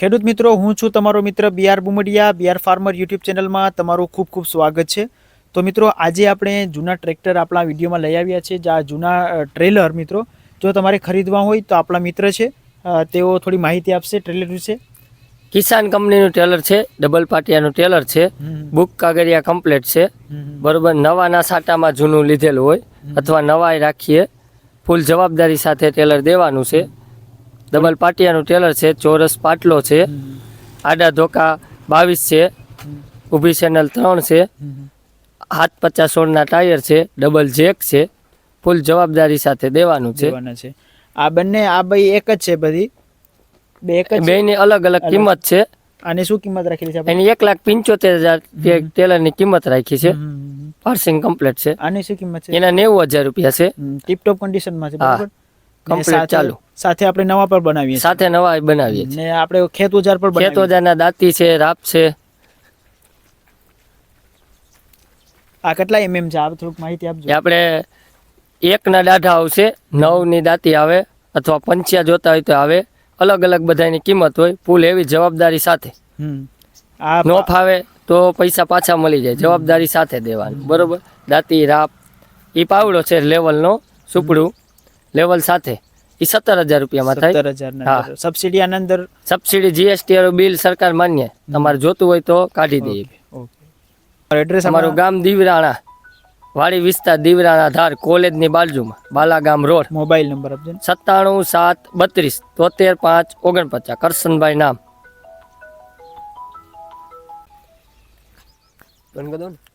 ખેડૂત મિત્રો હું છું તમારો મિત્ર BR Bumdiya BR farmer YouTube ચેનલમાં તમારું ખૂબ ખૂબ સ્વાગત છે. તો મિત્રો આજે આપણે જૂના ટ્રેક્ટર આપણા વિડીયોમાં લઈ આવ્યા છે. જે આ જૂના ટ્રેલર મિત્રો. જો તમારે ખરીદવા હોય તો આપણા મિત્ર છે. તેઓ થોડી માહિતી આપશે ટ્રેલર વિશે. કિસાન કંપનીનું ટેલર છે ડબલ પાટિયાનું ટેલર છે બુક કાગરિયા કમ્પ્લેટ છે. બરોબર નવાના સાટામાં જૂનું લીધેલું હોય અથવા નવાઈ રાખીએ ફૂલ જવાબદારી સાથે ટેલર દેવાનું છે. ડબલ પાટિયાનું ટેલર છે ચોરસ પાટલો છે આડા ધોકા બાવીસ છે ઊભી ચેનલ ત્રણ છે હાથ પચાસ સોળના ટાયર છે ડબલ જેક છે ફૂલ જવાબદારી સાથે દેવાનું છે. આ બંને આ ભાઈ એક જ છે બધી? બે એક બે ની બેની અલગ અલગ કિંમત છે. આની શું કિંમત રાખેલી છે એની એક લાખ પંચોતેર હજાર ટેલરની કિંમત રાખી છે. પાર્સિંગ કમ્પ્લીટ છે. આની શું કિંમત છે? એના નેવું હજાર રૂપિયા છે. ટીપ ટોપ કન્ડિશનમાં છે બરાબર? Complete ચાલુ. સાથે આપણે નવા પણ બનાવીએ સાથે નવા બનાવીએ ને આપણે ખેત ઉજાર પણ ખેત. ખેતોજાના દાંતી છે રાપ છે. આ કેટલા એમએમ છે? આપ થોડુંક માહિતી આપજો. આપણે એકના દાઢા આવશે નવની દાંતી આવે અથવા પંચ્યા જોતા હોય તો આવે. અલગ અલગ બધાની કિંમત હોય ફૂલ એવી જવાબદારી સાથે. આ નો ફાવે તો પૈસા પાછા મળી જાય જવાબદારી સાથે દેવાનું. બરોબર? દાંતી રાપ એ પાવડો છે લેવલનો સુપડું. લેવલ સાથે. એ સત્તર હજાર રૂપિયામાં થાય. સત્તર હજાર હા. સબસિડી આના અંદર? સબસિડી જીએસટી વાળું બિલ સરકાર માન્ય. તમારે જોતું હોય તો કાઢી દઈએ ઓકે એડ્રેસ અમારું ગામ દીવરાણા. વાડી વિસ્તાર દીવરાણા ધાર કોલેજની બાજુમાં. બાલાગામ રોડ. મોબાઈલ નંબર આપજો સત્તાણું સાત બત્રીસ તોતેર પાંચ ઓગણપચાસ. કરશનભાઈ નામ. બંધ.